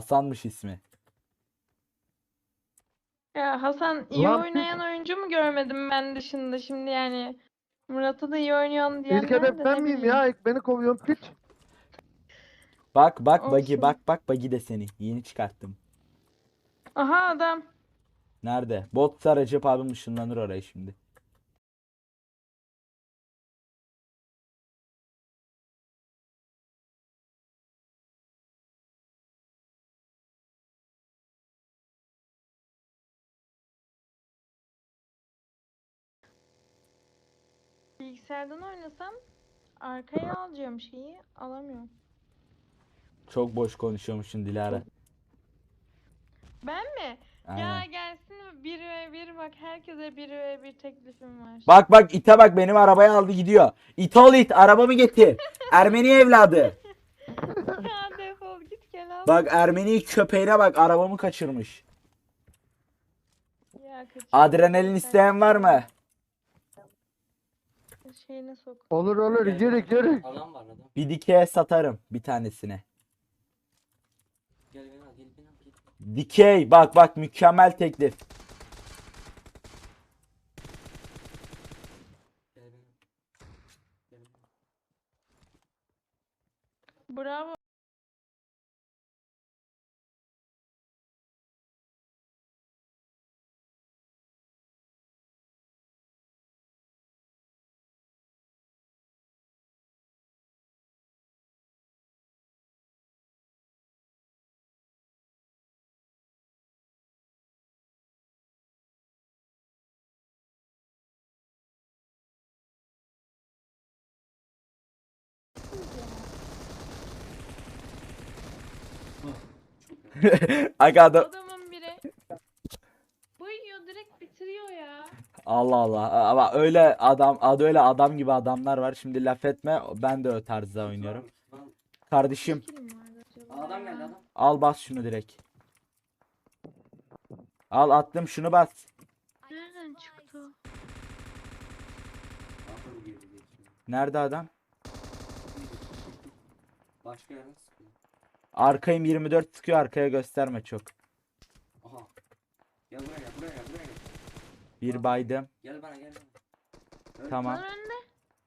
Hasan'mış ismi. Ya Hasan iyi Ulan- oynayan oyuncu mu görmedim ben dışında şimdi yani. Murat'a da iyi oynuyorsun diyenler İlk hedef de ben ne miyim bileyim. ya? İlk beni kovuyorsun piç. Bak bak Bagi bak bak Bagi de seni. Yeni çıkarttım. Aha adam. Nerede? Botsa Recep abim ışınlanır oraya şimdi. Bilgisayardan oynasam arkaya alacağım şeyi alamıyorum. Çok boş konuşuyormuşsun Dilara. Ben mi? Ya Aynen. gelsin 1 ve 1 bak herkese 1 ve 1 teklifim var. Bak bak ite bak benim arabayı aldı gidiyor. İt ol it arabamı getir. Ermeni evladı. ya defol git gel al. Bak Ermeni köpeğine bak arabamı kaçırmış. Ya kaçırdım. Adrenalin isteyen var mı? Şeyine sok. Olur olur yürü yürü. Adam var adam. Bir dikeye satarım bir tanesine. Gel beni al gel beni al gel. Dikey bak bak mükemmel teklif. Gel beni al. Gel beni al. Bravo. Aga adam. Adamın biri. Buyuyor direkt bitiriyor ya. Allah Allah. Ama öyle adam adı öyle adam gibi adamlar var. Şimdi laf etme. Ben de o tarzda oynuyorum. Kardeşim Kim vardı acaba Aa, adam ya? geldi adam. al bas şunu direkt. Al attım şunu bas. Nereden çıktı girdi şimdi. Nerede adam? Başka sıkıyor. Arkayım 24 sıkıyor arkaya gösterme çok. Aha. Gel buraya gel buraya gel buraya gel. Bir baydım. Gel bana gel bana. Öl. Tamam. Lan önde.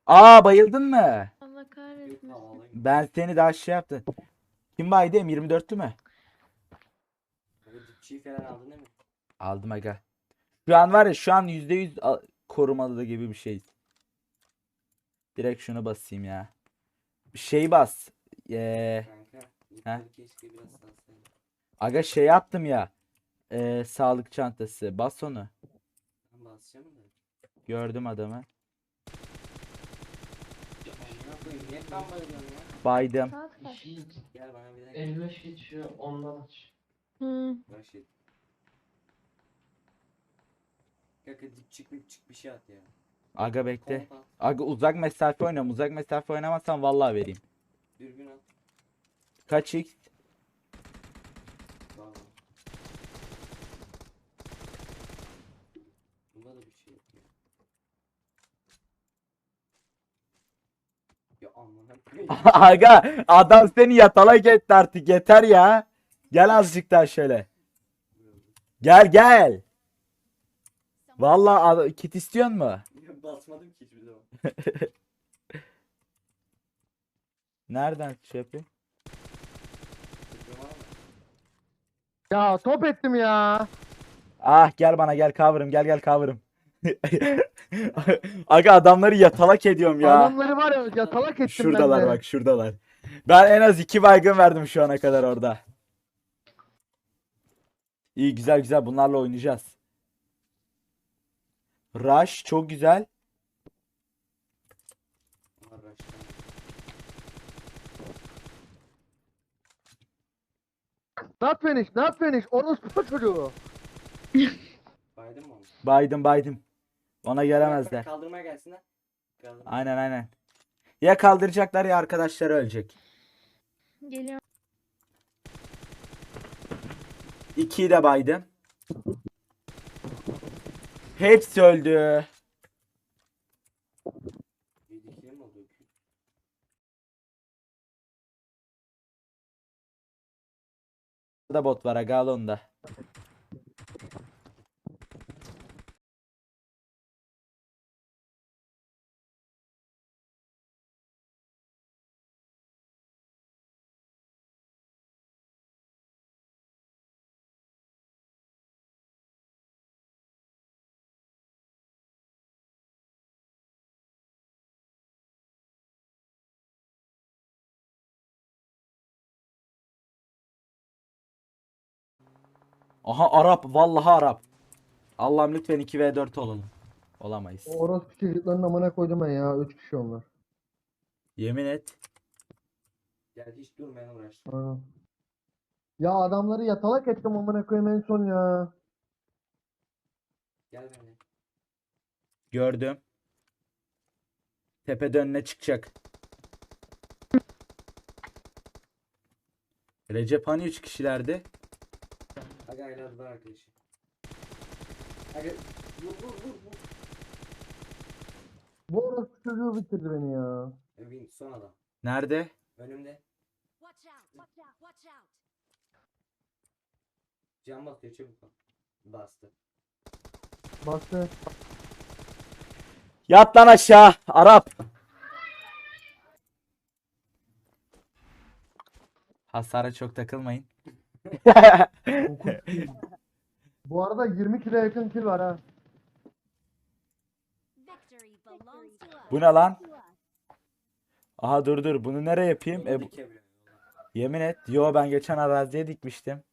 Aa bayıldın mı? Allah Yok kahretmesin. Ben seni daha şey yaptım. Kim baydı? M24'lü mü? Çiğ falan aldın değil mi? Aldım aga. Şu an var ya şu an %100 a- korumalı gibi bir şey. Direkt şunu basayım ya. Şey bas. Ee, Kanka. He? İlkleri keşke biraz salsaydın. aga şey yaptım ya. Ee, sağlık çantası. Bas onu. Ben basacağım da. Gördüm adamı. Ya amına koyayım niye kan bayılıyorum ya? Baydım. Saat kaç? Gel bana bir dakika. 55 geçiyor ondan aç. Hı. Kanka dipçik mipçik bir şey at ya. Aga bekle. Aga uzak mesafe oynam. Uzak mesafe oynamazsan vallahi vereyim. Dürbün at. Kaç x? Bravo. Bunda da bir şey yok ya. Ya amına koyayım. Aga adam seni yatalak etti artık yeter ya. Gel azıcık daha şöyle. Gel gel. Vallahi kit istiyor mu? Basmadım ki hiçbir zaman. Nereden şey yapayım? Tıklama ama. Ya top ettim ya. Ah gel bana gel cover'ım gel gel cover'ım. Aga adamları yatalak ediyorum ya. Adamları var ya yatalak ettim Şuradalar ben de. bak şuradalar. Ben en az iki baygın verdim şu ana kadar orada. İyi güzel güzel bunlarla oynayacağız. Rush çok güzel. Aha baştan. Not finish, not finish. Orospu çocuğu. Baydın mı onu? Baydım baydım. Ona gelemezler. Kaldırmaya gelsinler. Kaldırma. Aynen aynen. Ya kaldıracaklar ya arkadaşları ölecek. Geliyorum. İkiyi de baydım. Hepsi öldü. Da bot var aga al. Aha Arap vallahi Arap. Allah'ım lütfen 2v4 olalım. Olamayız. O orospu çocuklarının amına koydum ben ya. Üç kişi onlar. Yemin et. Gel hiç durmayan uğraş. Aynen. Ya adamları yatalak ettim amına koyayım en son ya. Gel benimle. Gördüm. Tepede önüne çıkacak. Recep hani 3 kişilerdi? Aga evladı var arkadaşı. Aga vur vur vur vur. Bu orospu çocuğu bitirdi beni ya. Win son adam. Nerede? Önümde. Watch out! Watch out! Watch out! Can basıyor çabuk ol. Bastı. Bastı. Yat lan aşağı Arap. Hasara çok takılmayın. Bu arada 20 kilo yakın kill var ha. Bu ne lan? Aha dur dur bunu nereye yapayım? E, bu- yemin et. Yo ben geçen araziye dikmiştim.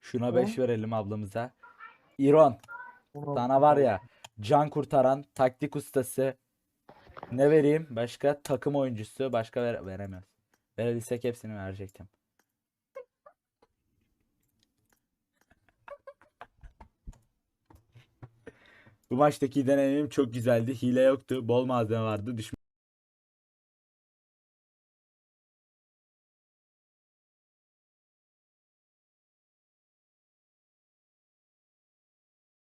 Şuna 5 verelim ablamıza. İron sana var ya can kurtaran taktik ustası. Ne vereyim? Başka takım oyuncusu. Başka ver veremez. Verebilsek hepsini verecektim. Bu maçtaki deneyimim çok güzeldi. Hile yoktu. Bol malzeme vardı. Düşman